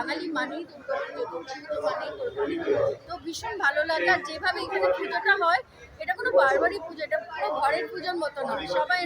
বাঙালি মানেই তো ভীষণ ভালো লাগে যেভাবে এখানে পুজোটা হয়, এটা কোনো বারবারই পুজো, এটা পুরো ঘরের পুজোর মতো নয়, সবাই।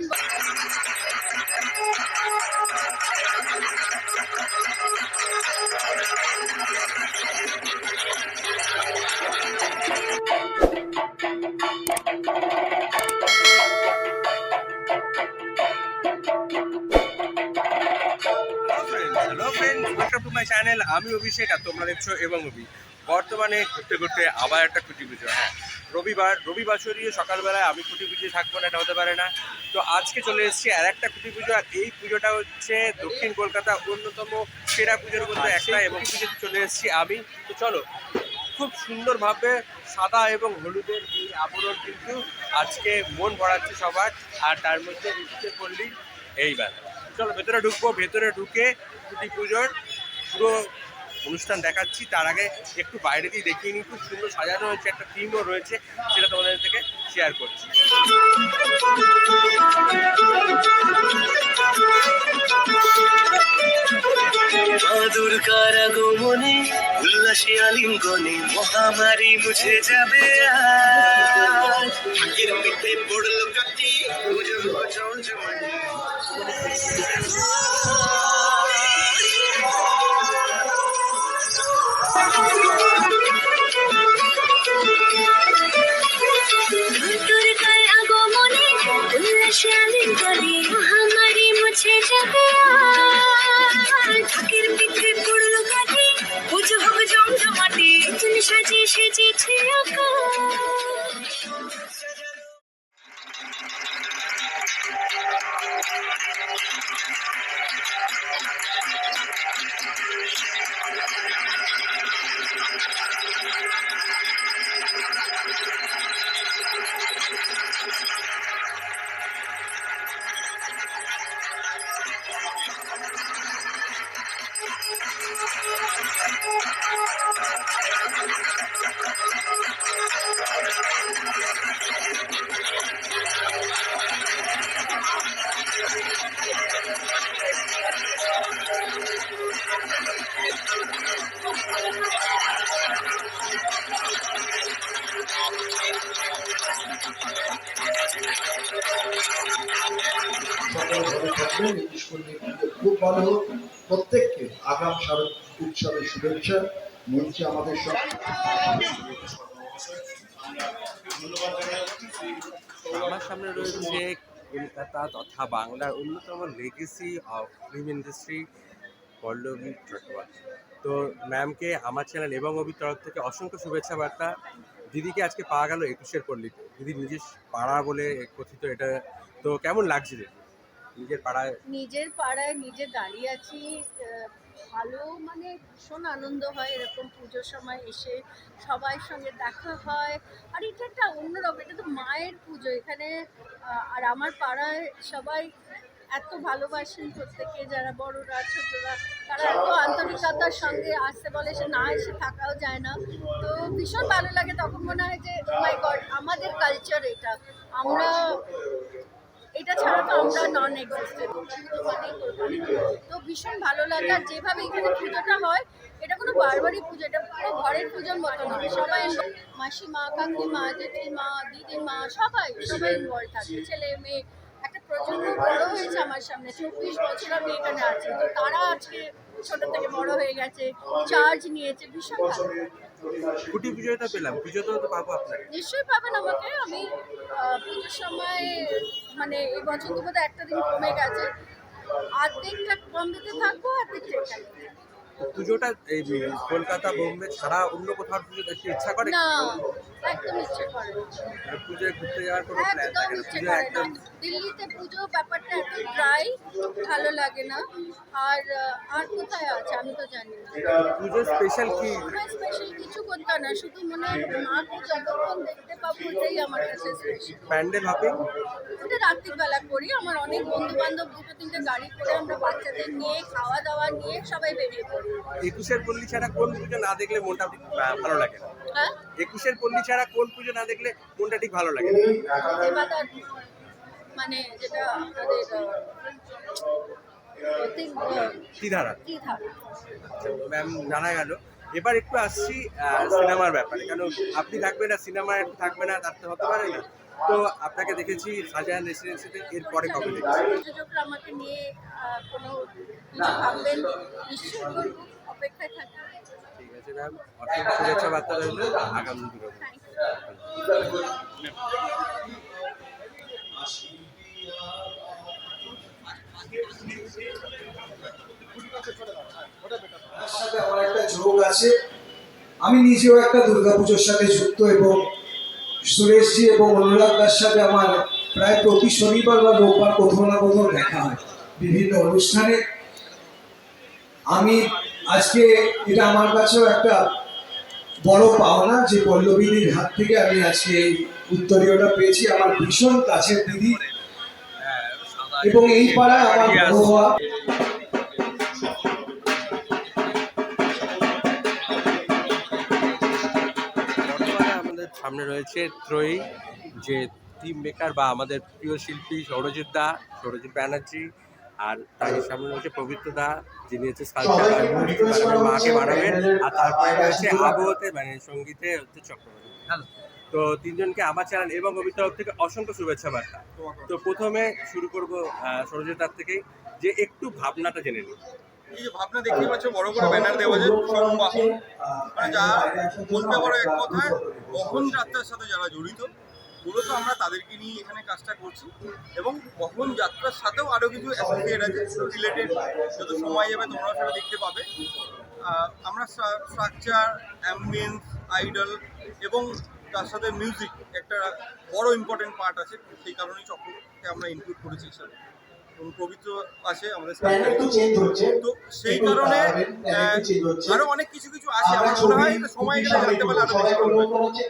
Hello friend welcome to my channel আমি অভিষেক আর তোমরা দেখছ এবং অভি। বর্তমানে ঘুরতে ঘুরতে আবার একটা খুঁটি পুজো হ্যাঁ। রবিবার রবি বছরই সকালবেলায় আমি খুঁটি পুজো থাকব না এটা হতে পারে না। তো আজকে চলে এসেছি আর একটা খুঁটি পুজো আর এই পুজোটা হচ্ছে দক্ষিণ কলকাতা অন্যতম সেরা পুজোর মধ্যে একটা এবং পুজোতে চলে এসেছি আমি। তো চলো খুব সুন্দরভাবে সাদা এবং হলুদের এই আবরণ কিন্তু আজকে মন ভরাচ্ছে সবার আর তার মধ্যে উঠতে পড়লি এইবার। চলো ভেতরে ঢুকবো ভেতরে ঢুকে খুঁটি পুজোর পুরো অনুষ্ঠান দেখাচ্ছি। তার আগে একটু বাইরে দিয়ে দেখিয়ে নিই। খুব সুন্দর সাজানো হয়েছে একটা টিমও রয়েছে সেটা তোমাদের থেকে শেয়ার করছি। মা দুর্গার আগমনে উল্লাসে আলিঙ্গনে মহামারী মুছে যাবে পিঠে পড়ল কাটি পুজো থাকবেন এই স্কুলের খুব ভালো হোক প্রত্যেককে আগাম শারদ উৎসবের শুভেচ্ছা। মঞ্চে আমাদের সব আমার সামনে রয়েছে কলকাতা তথা বাংলার অন্যতম legacy of film industry Pallavi Chattopadhyay. তো ম্যামকে আমার চ্যানেল এবং অভির তরফ থেকে অসংখ্য শুভেচ্ছা বার্তা। দিদিকে আজকে পাওয়া গেল একুশের পল্লীতে। দিদি নিজের পাড়া বলে কথিত এটা। তো কেমন লাগছে দিদি? নিজের পাড়ায়? নিজের পাড়ায় নিজে দাঁড়িয়ে আছি ভালো মানে ভীষণ আনন্দ হয় এরকম পুজোর সময় এসে সবার সঙ্গে দেখা হয়। আর এটা একটা অন্যরকম, এটা তো মায়ের পুজো, এখানে আর আমার পাড়ায় সবাই এত ভালোবাসেন প্রত্যেকে, যারা বড়রা, ছোটরা, তারা এত আন্তরিকতার সঙ্গে আসতে বলে সে না এসে থাকাও যায় না। তো ভীষণ ভালো লাগে, তখন মনে হয় যে মাই গড আমাদের কালচার এটা। আমরা এটা ছাড়া তো আমরা নন এক্সিস্টেন্ট তো ভীষণ ভালো লাগে আর যেভাবে এখানে পুজোটা হয়, এটা কোনো বারবারই পুজো, এটা পুরো ঘরের পুজোর মতো নয় সবাই। মাসিমা কাকিমা, জেঠিমা, দিদিমা, সবাই সবাই ইনভলভ থাকে। ছেলে, মেয়ে, একটা প্রজন্ম বড় হয়েছে আমার সামনে, চব্বিশ বছর আমি এখানে আছি। তো তারা আজকে ছোট থেকে বড় হয়ে গেছে চার্জ নিয়েছে, ভীষণ ভালো। কুটি পুজোয় তো পেলাম। পুজোতেও তো পাবো আপনাকে। নিশ্চয়ই পাবেন আমাকে। আমি পুজোর সময় মানে এই বছর তো বোধহয় একটা দিন কমে গেছে। অর্ধেকটা বম্বেতে থাকব অর্ধেকটা তো পুজোটা এই কলকাতা বোম্বে ছাড়া অন্য কোথাও পুজো দেখতে ইচ্ছা করে? না একদম ইচ্ছে করে পুজোয় ঘুরতে যাওয়ার কোনো প্ল্যান থাকে না? পুজো একদম দিল্লিতে পুজো ব্যাপারটা এত ড্রাই ভালো লাগে না। আর আর কোথায় আছে? আমি তো জানি না। পুজো স্পেশাল কি? স্পেশাল কিছু করতে না। শুধু মনে হয় মাকে যতক্ষণ দেখতে পাবো এটাই আমার কাছে স্পেশাল প্যান্ডেল হপিং ওটা রাত্রির বেলা করি। আমার অনেক বন্ধু বান্ধব দুটো তিনটে গাড়ি করে আমরা বাচ্চাদের নিয়ে খাওয়া দাওয়া নিয়ে সবাই বেরিয়ে পড়ি। একুশের পল্লী ছাড়া কোন পুজো না দেখলে মনটা ভালো লাগে না? হ্যাঁ? একুশের পল্লী ছাড়া কোন পুজো না দেখলে মনটা ঠিক ভালো লাগে না? মানে যেটা আপনাদের ত্রিধারা ম্যাম জানা গেল। এবার একটু আসছি সিনেমার ব্যাপারে। কেন আপনি থাকবেন না সিনেমা একটু থাকবে না তার তো হতে পারে না। তো আপনাকে দেখেছি শাহজাহান রেসিডেন্সিতে এরপরে কবে দেখেছি প্রযোজকরা আমাকে নিয়ে কোনো কিছু ভাববেন নিশ্চয়ই অপেক্ষায় ঠিক আছে ম্যাম অসংখ্য শুভেচ্ছা বার্তা রইল। আগামী দিনে আমি নিজেও একটা দুর্গাপুজোর সাথে যুক্ত এবং সুরেশজি এবং অনুরাগ দার সাথে আমার প্রায় প্রতি শনিবার বা রোববার কোথাও না কোথাও দেখা হয়, বিভিন্ন অনুষ্ঠানে। আমি আজকে এটা আমার কাছেও একটা বড় পাওনা যে পল্লবীদের হাত থেকে আমি আজকে এই উত্তরীয়টা পেয়েছি। আমার ভীষণ কাছের দিদি এবং এই পাড়ায় আমার বড় হওয়া আমাদের সামনে রয়েছে ত্রয়ী যে টিম মেকার বা আমাদের প্রিয় শিল্পী সৌরজিৎ দা সৌরজিৎ ব্যানার্জি আর তার সামনে রয়েছে পবিত্র দা যিনি হচ্ছে মাকে বানাবেন আর তারপরে রয়েছে আবহতে মানে সঙ্গীতে হচ্ছে চক্রবর্তী। তো তিনজনকে আমার চ্যানেল এবং অভির থেকে অসংখ্য শুভেচ্ছা বার্তা। তো প্রথমে শুরু করব সৌরজিৎ দার থেকেই, যে একটু ভাবনাটা জেনে নিই। এই যে ভাবনা পাচ্ছ, বড় বড় ব্যানার দেওয়া যায় মানে যা এক সাথে যারা জড়িত আমরা তাদেরকে এখানে কাজটা করছি এবং সাথেও আরও কিছু রিলেটেড সময় যাবে সেটা দেখতে পাবে। আমরা স্ট্রাকচার অ্যাম্বিয়েন্স আইডল এবং তার সাথে মিউজিক একটা বড় ইম্পর্টেন্ট পার্ট আছে সেই কারণেই চক্রকে আমরা ইনক্লুড করেছি এখানে এবং পবিত্র আছে আমাদের তো সেই কারণে আরও অনেক কিছু কিছু আছে আমার মনে হয় সময়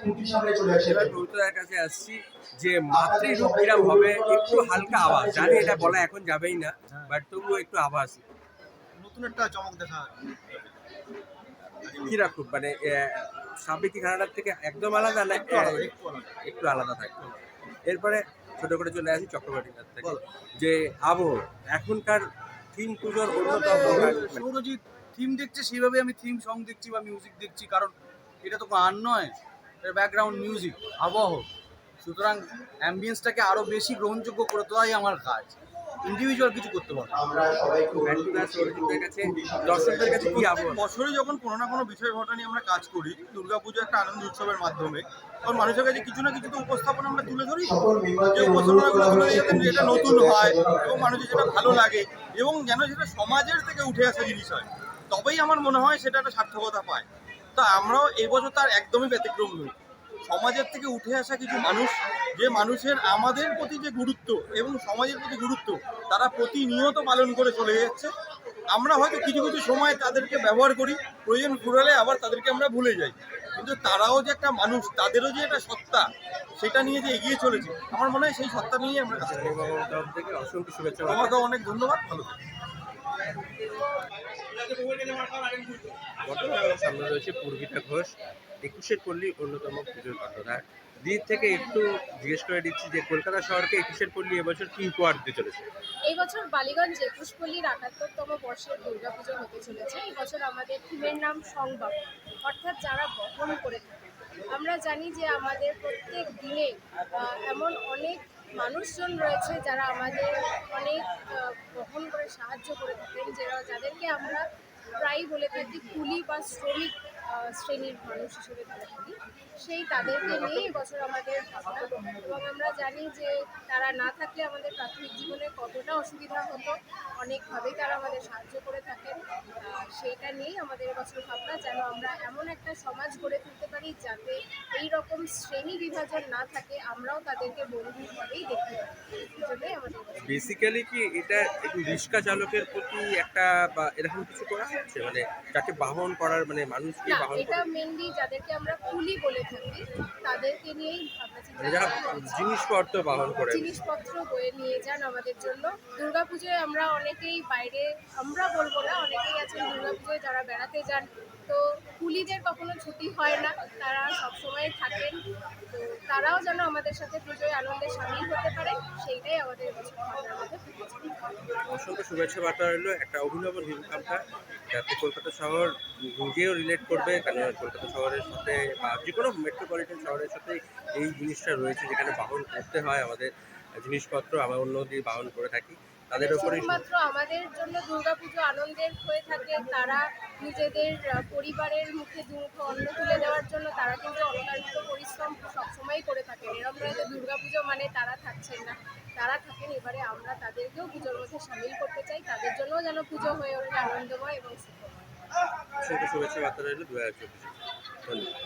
খুঁটির গেলে সামনে জানতে পারলে আরও কাছে আসছি যে মাতৃরূপ কিরম হবে একটু হালকা আওয়াজ জানি এটা বলা এখন যাবেই না বাট তবুও একটু আওয়াজ। নতুন একটা চমক দেখা কীরকম মানে সাবেকি খানাটার থেকে একদম আলাদা না একটু আলাদা, থাকবে এরপরে ছোট করে চলে আসি চক্রবর্তীর কাছ থেকে যে আবহ এখনকার থিম পুজোর অন্যতম। সৌরজিৎ থিম দেখছে সেইভাবে আমি থিম সং দেখছি বা মিউজিক দেখছি কারণ এটা তো গান নয় ব্যাকগ্রাউন্ড মিউজিক আবহ। সুতরাং অ্যাম্বিয়েন্সটাকে আরও বেশি গ্রহণযোগ্য করে তোলাই আমার কাজ। ইন্ডিভিজুয়াল কিছু করতে পারব কাছে দর্শকদের কাছে কি বছরে যখন কোনো না কোনো বিষয় ঘটা নিয়ে আমরা কাজ করি দুর্গাপুজো একটা আনন্দ উৎসবের মাধ্যমে তখন মানুষের কাছে কিছু না কিছু তো উপস্থাপনা আমরা তুলে ধরি। যে উপস্থাপনাগুলো তুলে যাতে যেটা নতুন হয় এবং মানুষের যেটা ভালো লাগে এবং যেন সেটা সমাজের থেকে উঠে আসা জিনিস হয়। তবেই আমার মনে হয় সেটা একটা সার্থকতা পায়। তো আমরাও এবছর তার একদমই ব্যতিক্রম নই। সমাজের থেকে উঠে আসা কিছু মানুষ, যে মানুষের আমাদের প্রতি যে গুরুত্ব এবং সমাজের প্রতি গুরুত্ব, তারা প্রতিনিয়ত পালন করে চলে যাচ্ছে। আমরা হয়তো কিছু কিছু সময় তাদেরকে ব্যবহার করি, প্রয়োজন ফুরালে আবার তাদেরকে আমরা ভুলে যাই। কিন্তু তারাও যে একটা মানুষ, তাদেরও যে একটা সত্তা, সেটা নিয়ে যে এগিয়ে চলেছে, আমার মনে হয় সেই সত্তা নিয়ে আমরা শুভেচ্ছা তোমাকে অনেক ধন্যবাদ, ভালো ঘোষ। একুশের পল্লী অন্যতম পুজোর ঘটনা। দিক থেকে একটু জিজ্ঞেস করে দিচ্ছি যে, কলকাতা শহরকে একুশের পল্লী এবছর কি উপহার দিতে চলেছে? এই বছর বালিগঞ্জ একুশপল্লীর আটাত্তরতম বর্ষের দুর্গাপুজো হতে চলেছে। এই বছর আমাদের থিমের নাম সংবাদ অর্থাৎ যারা বহন করে থাকে। আমরা জানি যে আমাদের প্রত্যেক দিনে এমন অনেক মানুষজন রয়েছে যারা আমাদের অনেক বহন করে সাহায্য করে থাকেন। যারা, যাদেরকে আমরা প্রায়ই বলে থাকি কুলি বা শ্রমিক। শ্রেণির মানুষ হিসেবে ধরে থাকি সেই তাদেরকে নিয়ে এবছর আমাদের ভাবনা। এবং আমরা জানি যে তারা না থাকলে আমাদের প্রাথমিক জীবনে কতটা অসুবিধা হতো অনেকভাবেই তারা আমাদের সাহায্য করে থাকেন। সেইটা নিয়েই আমাদের এবছর ভাবনা যেন আমরা এমন একটা সমাজ গড়ে তুলতে পারি যাতে এই রকম শ্রেণি বিভাজন না থাকে আমরাও তাদেরকে বন্ধুভাবেই দেখতে পারি। আমাদের বেসিক্যালি কি এটা একটু রিক্সা চালকের প্রতি একটা বা এরকম কিছু করা হচ্ছে? মানে যাকে বাহন করার মানে মানুষকে এটা মেনলি যাদেরকে আমরা কুলি বলে থাকি তাদেরকে নিয়েই মানে যারা জিনিসপত্র বহন করে। জিনিসপত্র বয়ে নিয়ে যান আমাদের জন্য। দুর্গাপুজোয় আমরা অনেকেই বাইরে আমরা বলব না অনেকেই আছেন দুর্গাপুজোয় যারা বেড়াতে যান। তো কুলিদের কখনো ছুটি হয় না। তারা সবসময় থাকেন। তো তারাও যেন আমাদের সাথে পুজোয় আনন্দে সামিল হতে পারে, সেইটাই আমাদের। অসংখ্য শুভেচ্ছা বার্তা রইল একটা অভিনব হিমকামটা যাতে কলকাতা শহর নিজেও রিলেট করবে কারণ কলকাতা শহরের সাথে বা যে কোনো মেট্রোপলিটন শহরের সাথে এই জিনিসটা রয়েছে, যেখানে বাহন করতে হয় আমাদের। জিনিসপত্র আমরা অন্য দিয়ে বাহন করে থাকি। তাদের উপরে শুধুমাত্র আমাদের জন্য দুর্গাপুজো আনন্দের হয়ে থাকে তারা নিজেদের পরিবারের মুখে দুমুঠো অন্ন তুলে দেওয়ার জন্য তারা কিন্তু অক্লান্ত পরিশ্রম সবসময় করে থাকেন। এরকম নয় যে দুর্গাপুজো মানে তারা থাকছেন না। তারা থাকেন এবারে আমরা তাদেরকেও পুজোর মধ্যে সামিল করতে চাই। তাদের জন্যও যেন পুজো হয়ে ওঠে আনন্দময় এবং সুখময়। অসংখ্য শুভেচ্ছা বার্তা রইল দু হাজার চব্বিশে। ধন্যবাদ।